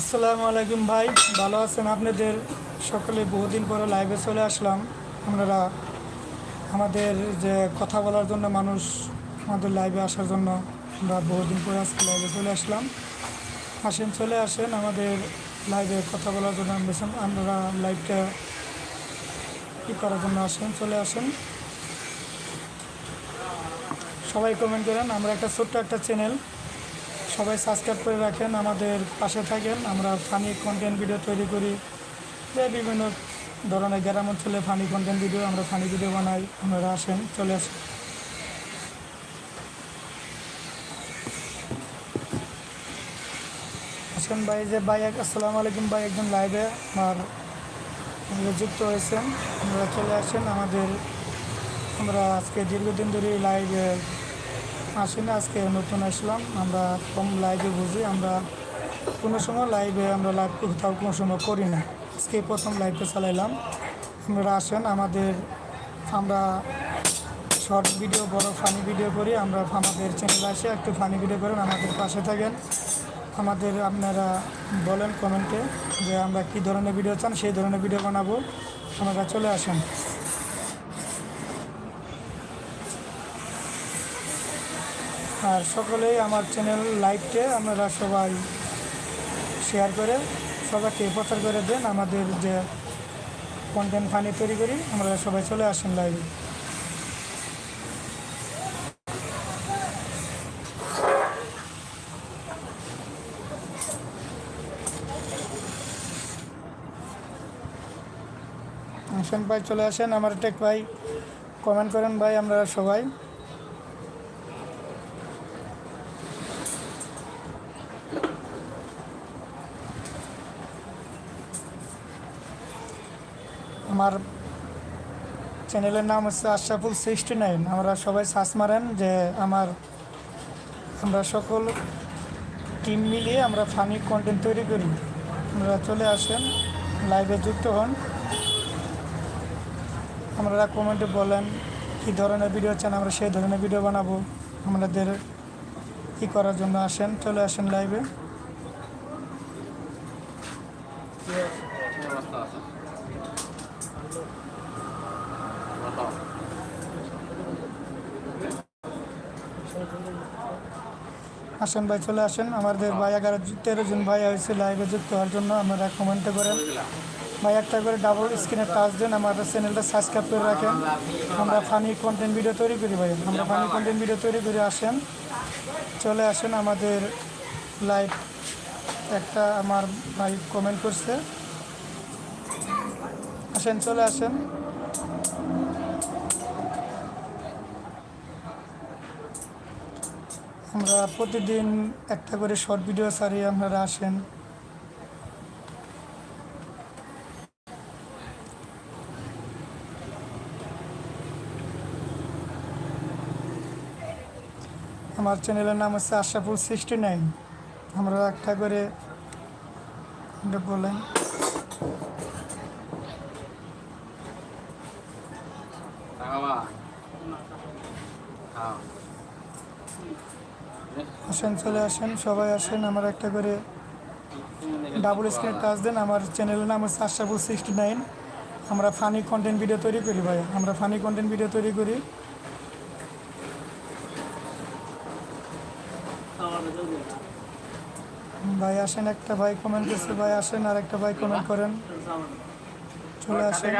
আসসালামু আলাইকুম ভাই, ভালো আছেন আপনাদের? সকলে বহুদিন পরে লাইভে চলে আসলাম। আপনারা আমাদের যে কথা বলার জন্য মানুষ আমাদের লাইভে আসার জন্য আমরা বহুদিন পরে আজকে লাইভে চলে আসলাম। আসেন, চলে আসেন। আমাদের লাইভে কথা বলার জন্য আপনারা লাইভটা কী করার জন্য আসেন, চলে আসেন। সবাই কমেন্ট করেন। আমরা একটা ছোট্ট একটা চ্যানেল সবাই সাবস্ক্রাইব করে রাখেন, আমাদের পাশে থাকেন। আমরা ফানি কন্টেন্ট ভিডিও তৈরি করি। যে বিভিন্ন ধরনের গ্রাম অঞ্চলে ফানি কন্টেন্ট ভিডিও আমরা ফানি ভিডিও বানাই। আপনারা আসেন, চলে আসেন। আসেন ভাই, যে ভাই এক- আসসালামু আলাইকুম ভাই, একজন লাইভে আমার যুক্ত হয়েছেন। আপনারা চলে আসেন, আমাদের, আমরা আজকে দীর্ঘদিন ধরে লাইভে আসি না আজকে নতুন আসলাম। আমরা কম লাইভে বুঝি, আমরা কোনো সময় লাইভে আমরা লাইভ কোথাও কোনো সময় করি না। আজকে প্রথম লাইভে চালাইলাম। আপনারা আসেন, আমাদের আমরা শর্ট ভিডিও বড় ফানি ভিডিও করি। আমরা আমাদের চ্যানেলে আসে, একটু ফানি ভিডিও করেন, আমাদের পাশে থাকেন। আমাদের আপনারা বলেন কমেন্টে যে আমরা কী ধরনের ভিডিও চান, সেই ধরনের ভিডিও বানাবো। আপনারা চলে আসেন। আর সকলেই আমার চ্যানেল লাইভকে আপনারা সবাই শেয়ার করে, সবাইকে প্রচার করে দেন আমাদের যে কন্টেন্ট ফানি তৈরি করি, আমরা সবাই চলে আসেন লাইভে আসেন ভাই চলে আসেন, আমার টেক ভাই কমেন্ট করেন ভাই আমরা সবাই আমার চ্যানেলের নাম হচ্ছে আশরাফুল সিক্সটি নাইন। আমরা সবাই সার্চ মারেন যে আমার, আমরা সকল টিম মিলিয়ে আমরা ফানি কন্টেন্ট তৈরি করি। আপনারা চলে আসেন লাইভে যুক্ত হন। আপনারা কমেন্টে বলেন কী ধরনের ভিডিও চান, আমরা সেই ধরনের ভিডিও বানাবো। আমাদের কী করার জন্য আসেন, চলে আসেন লাইভে আসেন ভাই চলে আসেন। আমাদের ভাই এগারো তেরো জন ভাই হয়েছে লাইভে যুক্ত হওয়ার জন্য আপনারা কমেন্টে করেন। ভাই, একটা করে ডাবল স্ক্রিনে টাচ দেন আমাদের চ্যানেলটা সাবস্ক্রাইব করে রাখেন। আমরা ফানি কন্টেন্ট ভিডিও তৈরি করি ভাই। আমরা ফানি কন্টেন্ট ভিডিও তৈরি করে আসেন। চলে আসেন আমাদের লাইভ একটা আমার ভাই কমেন্ট করছে। আসেন, চলে আসেন। আমরা প্রতিদিন একটা করে শর্ট ভিডিও সারি আপনারা আসেন। আমার চ্যানেলের নাম হচ্ছে আশাফুল সিক্সটি নাইন। আমরা একটা করে বলেন। আসেন চলে আসেন সবাই আসেন আমার একটা করে ডাবল স্ক্রিন টাচ দেন আমার চ্যানেলের নাম হচ্ছে আশাফুল সিক্সটি নাইন আমরা ফানি কন্টেন্ট ভিডিও তৈরি করি ভাই আমরা ফানি কন্টেন্ট ভিডিও তৈরি করি। ভাই আসেন একটা ভাই কমেন্ট করছে ভাই আসেন আর একটা ভাই কমেন্ট করেন। চলে আসেন।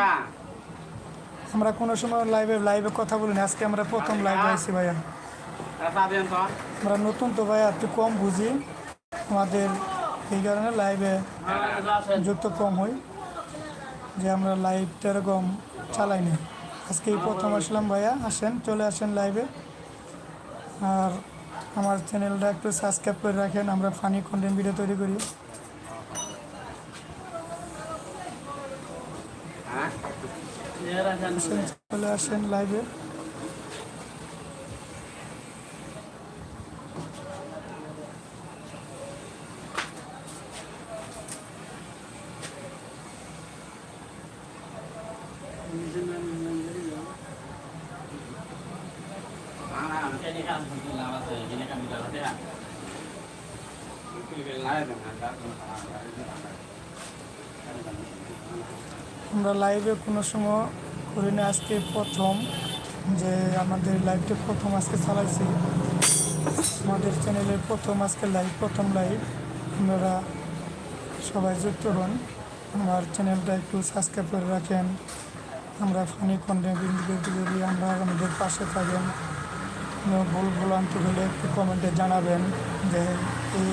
আমরা কোনো সময় লাইভে লাইভে কথা বলি না আজকে আমরা প্রথম লাইভে আছি ভাইয়া। আমরা নতুন তো ভাইয়া একটু কম বুঝি। আমাদের এই কারণে লাইভে যুক্ত কম হই যে আমরা লাইভটা এরকম চালাই না আজকে এই প্রথম আসলাম ভাইয়া আসেন চলে আসেন লাইভে আর আমার চ্যানেলটা একটু সাবস্ক্রাইব করে রাখেন আমরা ফানি কন্টেন্ট ভিডিও তৈরি করি। হ্যাঁ। চলে আসেন লাইভে আমরা লাইভে কোনো সময় করি না। আজকে প্রথম যে আমাদের লাইভটা প্রথম আজকে চালাইছি। আমাদের চ্যানেলের প্রথম আজকে লাইভ প্রথম লাইভ আপনারা সবাই যুক্ত হন। আমার চ্যানেলটা একটু সাবস্ক্রাইব করে রাখেন। আমরা ফানি কন্টেন্ট আমরা আমাদের পাশে থাকেন কোনো ভুল ভুলান্ত হলে একটু কমেন্টে জানাবেন যে এই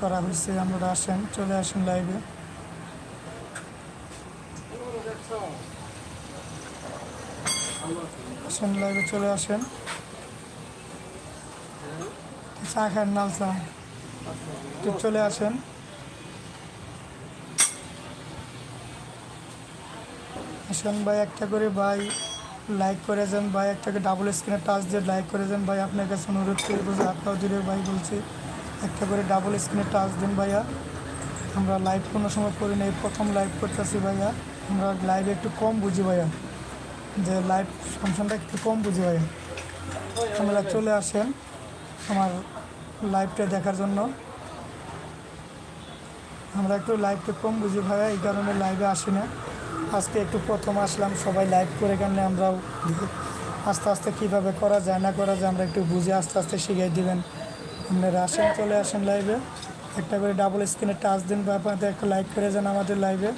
করা হয়েছে, আপনারা আসেন, চলে আসেন লাইভে। আসেন লাইভে, চলে আসেন। চা খান চা। একটু চলে আসেন। আসেন ভাই, একটা করে ভাই। লাইক করে যান ভাই একটা করে ডাবল স্ক্রিনে টাচ দিয়ে লাইক করে যান ভাই। আপনার কাছে অনুরোধ করে বলছি আপনার দূরে ভাই বলছি, একটা করে ডাবল স্ক্রিনে টাচ দিন ভাইয়া। আমরা লাইভ কোনো সময় করি না, এই প্রথম লাইভ করতেছি ভাইয়া। আমরা লাইভে একটু কম বুঝি ভাইয়া। যে লাইভ ফাংশনটা একটু কম বুঝি ভাইয়া। আমরা চলে আসেন আমার লাইভটা দেখার জন্য। আমরা একটু লাইভটা কম বুঝি ভাইয়া, এই কারণে লাইভে আসি না। আজকে একটু প্রথম আসলাম, সবাই লাইভ করে কেন আমরাও আস্তে আস্তে কীভাবে করা যায়, না করা যায় আমরা একটু বুঝে আস্তে আস্তে শিখিয়ে দিবেন। আপনারা আসেন, চলে আসেন লাইভে একটা করে ডাবল স্ক্রিনে টাচ দিন বা আপনাদের একটা লাইক করে যান আমাদের লাইভে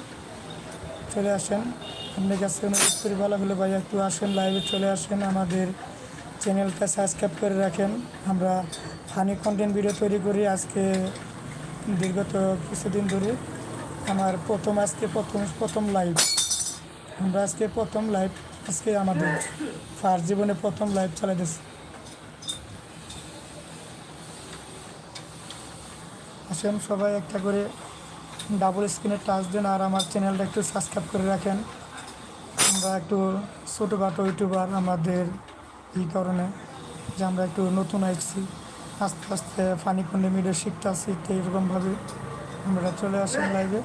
চলে আসেন। আপনার কাছে অনুরোধ ভালো হলে ভাই একটু আসেন লাইভে চলে আসেন। আমাদের চ্যানেলটা সাবস্ক্রাইব করে রাখেন। আমরা ফানি কন্টেন্ট ভিডিও তৈরি করি আজকে, দীর্ঘত কিছুদিন ধরে। আমার প্রথম, আজকে প্রথম প্রথম লাইভ আমরা আজকে প্রথম লাইভ আজকে আমাদের। ফার্স্ট জীবনে প্রথম লাইভ চালাইতেছি আসেন সবাই একটা করে ডাবল স্ক্রিনে টাচ দেন আর আমার চ্যানেলটা একটু সাবস্ক্রাইব করে রাখেন। আমরা একটু ছোটোখাটো ইউটিউবার আমাদের এই কারণে যে আমরা একটু নতুন আসছি আস্তে আস্তে ফানি কন্ডে মিডিয়া শিখতে আসছি তো এইরকমভাবে আমরা চলে আসেন লাইভে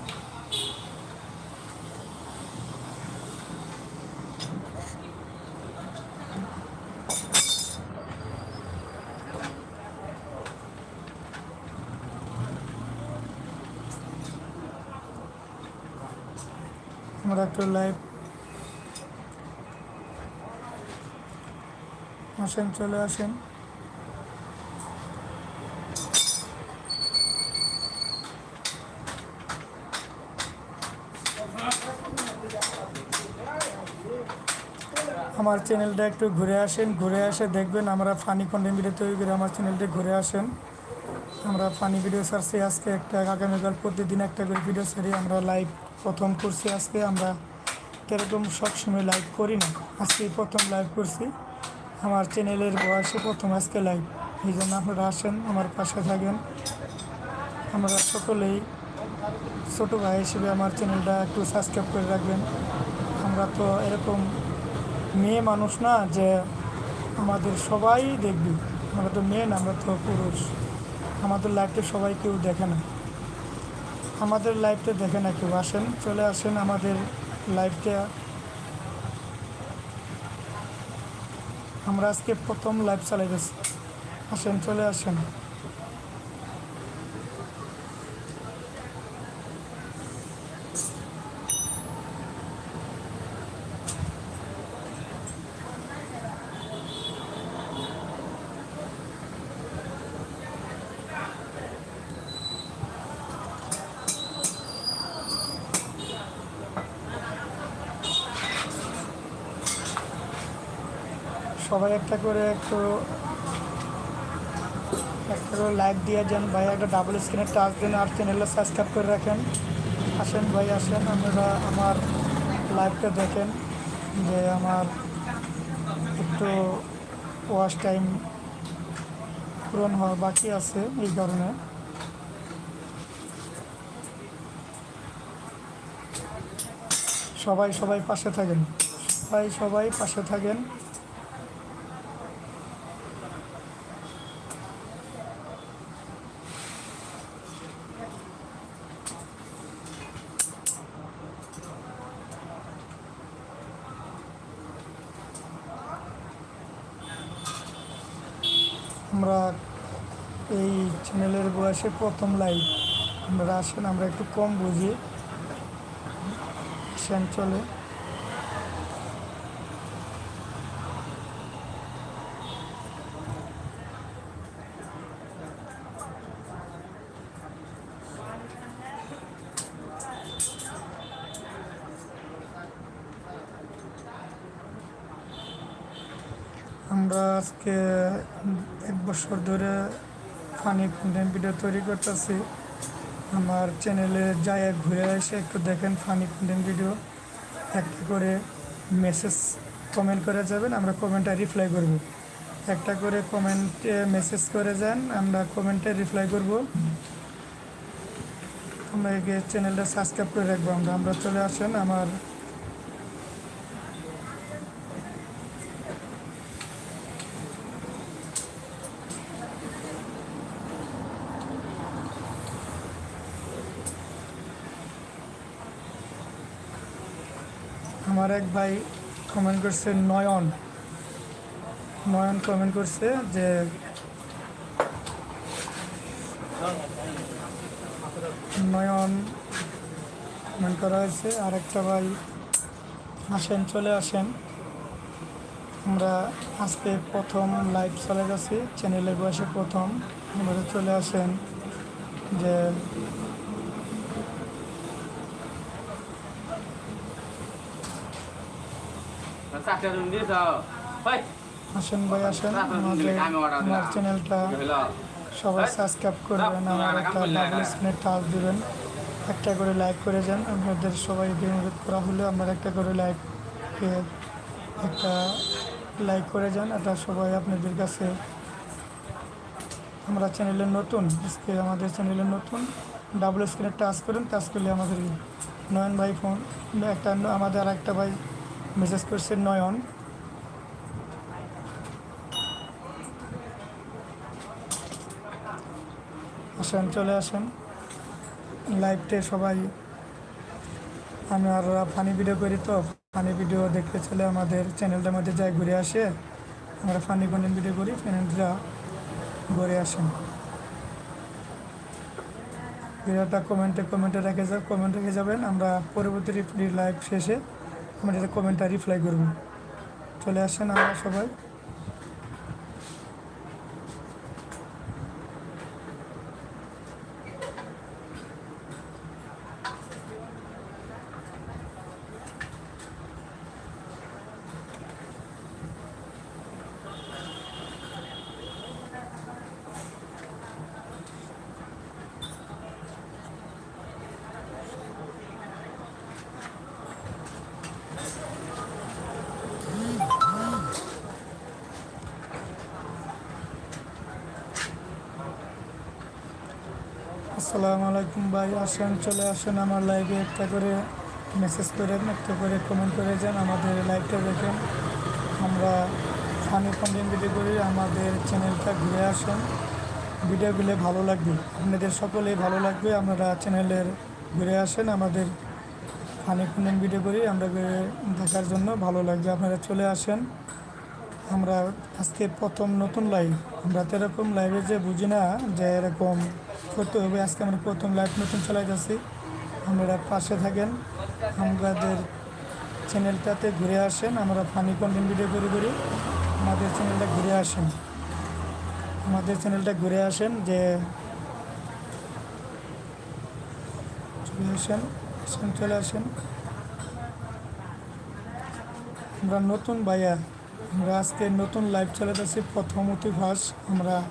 আমরা একটু লাইভ আসেন চলে আসেন। আমার চ্যানেলটা একটু ঘুরে আসেন, ঘুরে আসে দেখবেন আমরা ফানি কন্টেন্ট ভিডিও তৈরি করে আমার চ্যানেলটা ঘুরে আসেন। আমরা ফানি ভিডিও ছাড়ছি আজকে একটা, আগামীকাল প্রতিদিন একটা করে ভিডিও ছাড়ি, আমরা লাইভ প্রথম করছি আজকে, আমরা এরকম সবসময় লাইভ করি না। আজকে প্রথম লাইভ করছি, আমার চ্যানেলের বয়সে প্রথম আজকে লাইভ এই জন্য আপনারা আসেন, আমার পাশে থাকেন। আমরা সকলেই ছোটো ভাই হিসেবে আমার চ্যানেলটা একটু সাবস্ক্রাইব করে রাখবেন। আমরা তো এরকম মেয়ে মানুষ না, যে আমাদের সবাই দেখবি। আমরা তো মেয়ে না, আমরা তো পুরুষ। আমাদের লাইফটা সবাই কেউ দেখে না। আমাদের লাইফটা দেখে না কেউ। আসেন, চলে আসেন আমাদের লাইফটা আমরা আজকে প্রথম লাইভ চালাইতেছি। আসেন, চলে আসেন। সবাই একটা করে একটু, একটা করে লাইক দিয়ে যান। ভাই, একটা ডাবল স্ক্রিনে টাচ দিন আর চ্যানেলটা সাবস্ক্রাইব করে রাখেন। আসেন ভাই, আসেন। আপনারা আমার লাইভটা দেখেন যে আমার একটু ওয়াশ টাইম পূরণ হওয়া বাকি আছে এই কারণে। সবাই সবাই পাশে থাকেন। সবাই সবাই পাশে থাকেন আমরা এই বয়সে প্রথম লাইভ আমরা আসেন, আমরা একটু কম বুঝি। আসেন চলে আমরা আজকে এক বছর ধরে ফানি কন্টেন্ট ভিডিও তৈরি করতেছি। আমার চ্যানেলে যাই ঘুরে এসে একটু দেখেন ফানি কন্টেন্ট ভিডিও। একটা করে মেসেজ কমেন্ট করে যাবেন, আমরা কমেন্টে রিপ্লাই করব। একটা করে কমেন্টে মেসেজ করে যান, আমরা কমেন্টে রিপ্লাই করব। আমরা চ্যানেলটা সাবস্ক্রাইব করে রাখব। আমরা আমরা চলে আসেন আমার আমার এক ভাই কমেন্ট করছে নয়ন। নয়ন কমেন্ট করছে যে, নয়ন কমেন্ট করা হয়েছে, আর একটা ভাই আসেন, চলে আসেন। আমরা আজকে প্রথম লাইভ চলে গেছি চ্যানেলের বয়সে প্রথম। আমরা চলে আসেন যে চারটা রুম দিয়ে যাও ভাই আসেন ভাই আসেন। আমাদের আমার চ্যানেলটা সবাই সাবস্ক্রাইব করবেন আমার একটা ডাবল স্ক্রিনে টাচ দিবেন। একটা করে লাইক করে যান। আপনাদের সবাই অনুরোধ করা হলে আমার একটা করে লাইক একটা লাইক করে যান। এটা সবাই আপনাদের কাছে আমরা চ্যানেলের নতুন আজকে আমাদের চ্যানেলের নতুন ডাবল স্ক্রিনে টাচ করেন। টাচ করলে আমাদের নয়ন ভাই ফোন একটা আমাদের আর একটা ভাই মেসেজ করছে নয়ন আসেন চলে আসেন। লাইভটে সবাই। আমি আর ফানি ভিডিও করি তো। ফানি ভিডিও দেখতে চলে আমাদের চ্যানেলটার মধ্যে যাই ঘুরে আসে। আমরা ফানি কন্টেন্ট ভিডিও করি ফ্রেন্ডরা ঘুরে আসেন। ভিডিওটা কমেন্টে কমেন্টে রেখে যাও কমেন্ট রেখে যাবেন। আমরা পরবর্তী লাইভ শেষে আমরা এটা কমেন্টটা রিপ্লাই করবেন চলে আসেন আমরা সবাই। আসসালামু আলাইকুম ভাই, আসেন, চলে আসেন আমার লাইভে একটা করে মেসেজ করেন একটা করে কমেন্ট করে যান, আমাদের লাইভটা দেখেন। আমরা ফানি কন্টেন্ট ভিডিও করি, আমাদের চ্যানেলটা ঘুরে আসেন। ভিডিওগুলো ভালো লাগবে, আপনাদের সকলেই ভালো লাগবে, আপনারা চ্যানেলের ঘুরে আসেন, আমাদের ফানি কন্টেন্ট ভিডিও করি, আমরা দেখার জন্য ভালো লাগবে, আপনারা চলে আসেন। আমরা আজকে প্রথম নতুন লাইভ আমরা তো এরকম লাইভে যে বুঝি না যে এরকম করতে হবে। আজকে আমরা প্রথম লাইভ নতুন চালাই যাচ্ছি আপনারা পাশে থাকেন। আমাদের চ্যানেলটাতে ঘুরে আসেন। আমরা ফানি কন্টেন্ট ভিডিও করে করি। আমাদের চ্যানেলটা ঘুরে আসেন। আমাদের চ্যানেলটা ঘুরে আসেন যে চলে আসেন আসেন, চলে আসেন। আমরা নতুন ভাইয়া। আমরা আজকে নতুন লাইভ চালাতেছি প্রথম ইতিহাস আমরা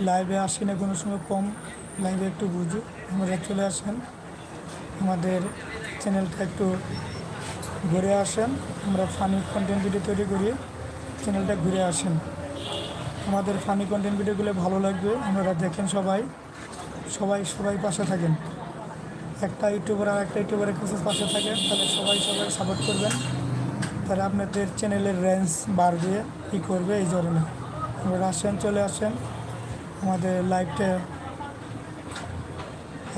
লাইভে আসি না, কোনো সময় কম। লাইভে একটু বুঝি। আমরা চলে আসেন। আমাদের চ্যানেলটা একটু ঘুরে আসেন। আমরা ফানি কন্টেন্ট ভিডিও তৈরি করি। চ্যানেলটা ঘুরে আসেন। আমাদের ফানি কন্টেন্ট ভিডিওগুলো ভালো লাগবে। আপনারা দেখেন সবাই। সবাই সবাই পাশে থাকেন। একটা ইউটিউবার আর একটা ইউটিউবারের কাছে পাশে থাকেন। তাহলে সবাই সবাই সাপোর্ট করবেন। তাহলে আপনাদের চ্যানেলের রেঞ্জ বাড়বে কী করবে এই ধরনের। আপনারা আসেন, চলে আসেন। আমাদের লাইভটা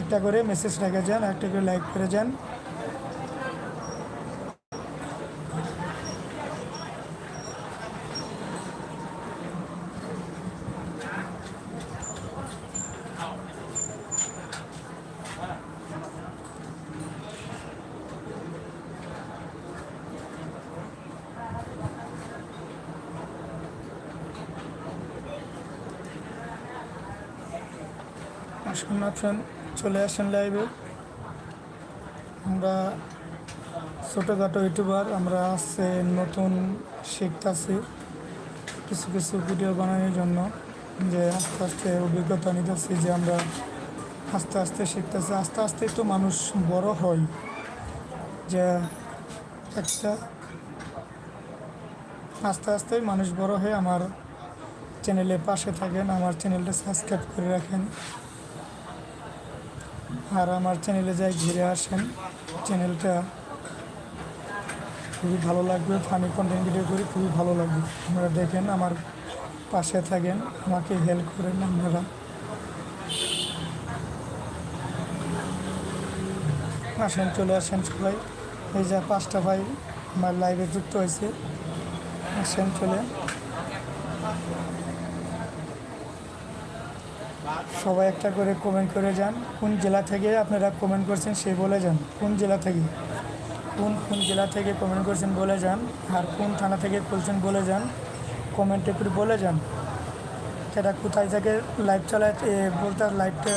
একটা করে মেসেজ রেখে যান, একটা করে লাইক করে যান। আসুন আসুন চলে আসেন লাইভে আমরা ছোটোখাটো ইউটিউবার, আমরা আসছে নতুন শিখতেছি কিছু কিছু ভিডিও বানানোর জন্য যে আস্তে আস্তে অভিজ্ঞতা নিতেছি যে আমরা আস্তে আস্তে শিখতেছি আস্তে আস্তে তো মানুষ বড় হয়। যে একটা আস্তে আস্তেই মানুষ বড় হয়ে আমার চ্যানেলে পাশে থাকেন, আমার চ্যানেলটা সাবস্ক্রাইব করে রাখেন। আর আমার চ্যানেলে যাই, ঘিরে আসেন। চ্যানেলটা খুবই ভালো লাগবে ফানি কন্টেন্ট ভিডিও করি, খুবই ভালো লাগবে। আপনারা দেখেন, আমার পাশে থাকেন, আমাকে হেল্প করেন আপনারা। আসেন, চলে আসেন সবাই। এই যে পাঁচটা ভাই, আমার লাইভে যুক্ত হয়েছে। আসেন চলে সবাই একটা করে কমেন্ট করে যান। কোন জেলা থেকে আপনারা কমেন্ট করছেন সে বলে যান। কোন জেলা থেকে? কোন কোন জেলা থেকে কমেন্ট করছেন বলে যান। আর কোন থানা থেকে খুলছেন বলে যান। কমেন্ট একটু বলে যান। সেটা কোথায় থেকে লাইভ চালায় বলতে লাইভটা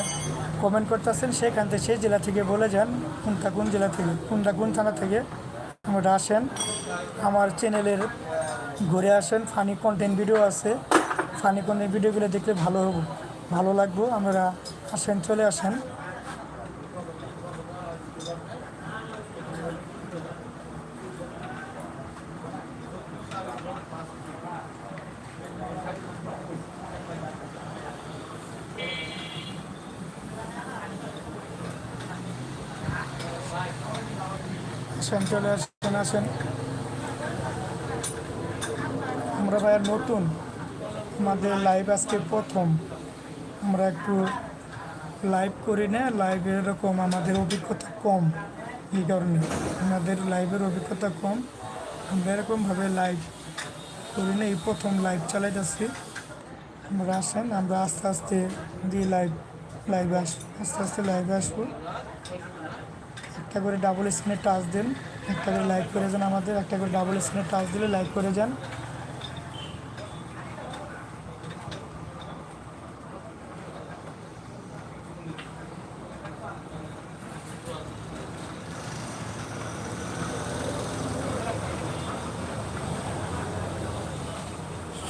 কমেন্ট করতেছেন, সেখান থেকে, সেই জেলা থেকে বলে যান। কোনটা কোন জেলা থেকে, কোনটা কোন থানা থেকে আমরা আসেন। আমার চ্যানেলের ঘুরে আসেন। ফানি কন্টেন্ট ভিডিও আছে। ফানি কন্টেন্ট ভিডিওগুলো দেখলে ভালো হব। ভালো লাগবো আমরা আসেন, চলে আসেন। চলে আসেন আসেন। আমরা ভাইয়া নতুন, আমাদের লাইভ আজকে প্রথম। আমরা একটু লাইভ করি না লাইভে এরকম আমাদের অভিজ্ঞতা কম। এই কারণে আমাদের লাইভের অভিজ্ঞতা কম। আমরা এরকমভাবে লাইভ করি না, এই প্রথম লাইভ চালাইতেছি। আমরা আসেন, আমরা আস্তে আস্তে দিয়ে লাইভ লাইভে আসব আস্তে আস্তে লাইভে আসব। একটা করে ডাবল স্ক্রিনে টাচ দেন, একটা করে লাইভ করে যান আমাদের, একটা করে ডাবল স্ক্রিনে টাচ দিলে লাইভ করে যান।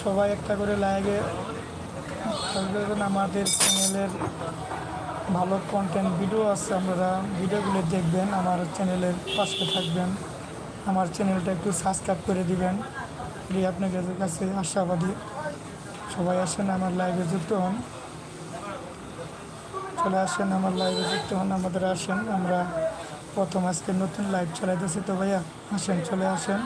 সবাই একটা করে লাইকে আমাদের চ্যানেলের ভালো কন্টেন্ট ভিডিও আছে আপনারা ভিডিওগুলো দেখবেন। আমার চ্যানেলের পাশে থাকবেন। আমার চ্যানেলটা একটু সাবস্ক্রাইব করে দিবেন। এই আপনাদের কাছে আশাবাদী। সবাই আসেন, আমার লাইভে যুক্ত হন। চলে আসেন, আমার লাইভে যুক্ত হন। আমাদের আসেন। আমরা প্রথম আজকে নতুন লাইভ চালাইতেছি। তো ভাইয়া, আসেন, চলে আসেন।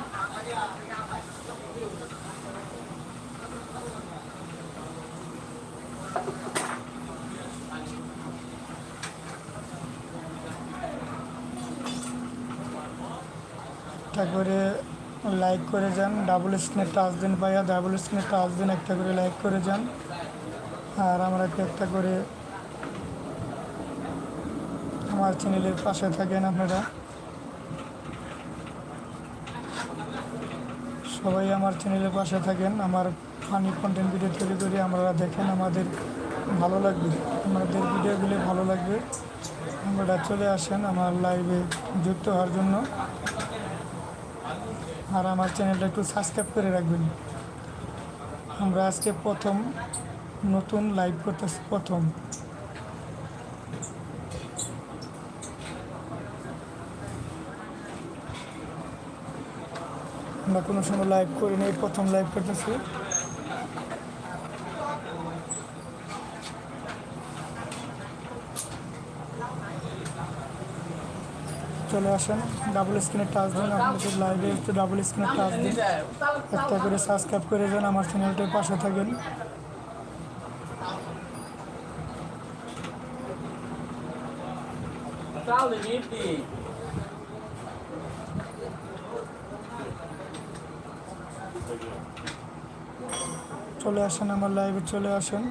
একটা করে লাইক করে যান ডাবল স্ক্রিনে টাচ দিন পাইয়া ডাবল স্ক্রিনে টাচ দিন একটা করে লাইক করে যান। আর আমরা একটা করে আমার চ্যানেলের পাশে থাকেন আপনারা। সবাই আমার চ্যানেলের পাশে থাকেন, আমার ফানি কন্টেন্ট ভিডিও তৈরি করি আমরা দেখেন আমাদের ভালো লাগবে। আমাদের ভিডিওগুলি ভালো লাগবে। আপনারা চলে আসেন আমার লাইভে যুক্ত হওয়ার জন্য। আর আমার চ্যানেলটা একটু সাবস্ক্রাইব করে রাখবেন। আমরা আজকে প্রথম নতুন লাইভ করতেছি, প্রথম। আমরা কোনো সময় লাইভ করি নাই, প্রথম লাইভ করতেছি। চলে আসেন ডাবল স্ক্রিনে টাচ দিন আপনাদের লাইভে একটু ডাবল স্ক্রিনে টাচ দিন, একটা করে সাবস্ক্রাইব করে যান, আমার চ্যানেলটার পাশে থাকেন. চলে আসেন, আমার লাইভে চলে আসেন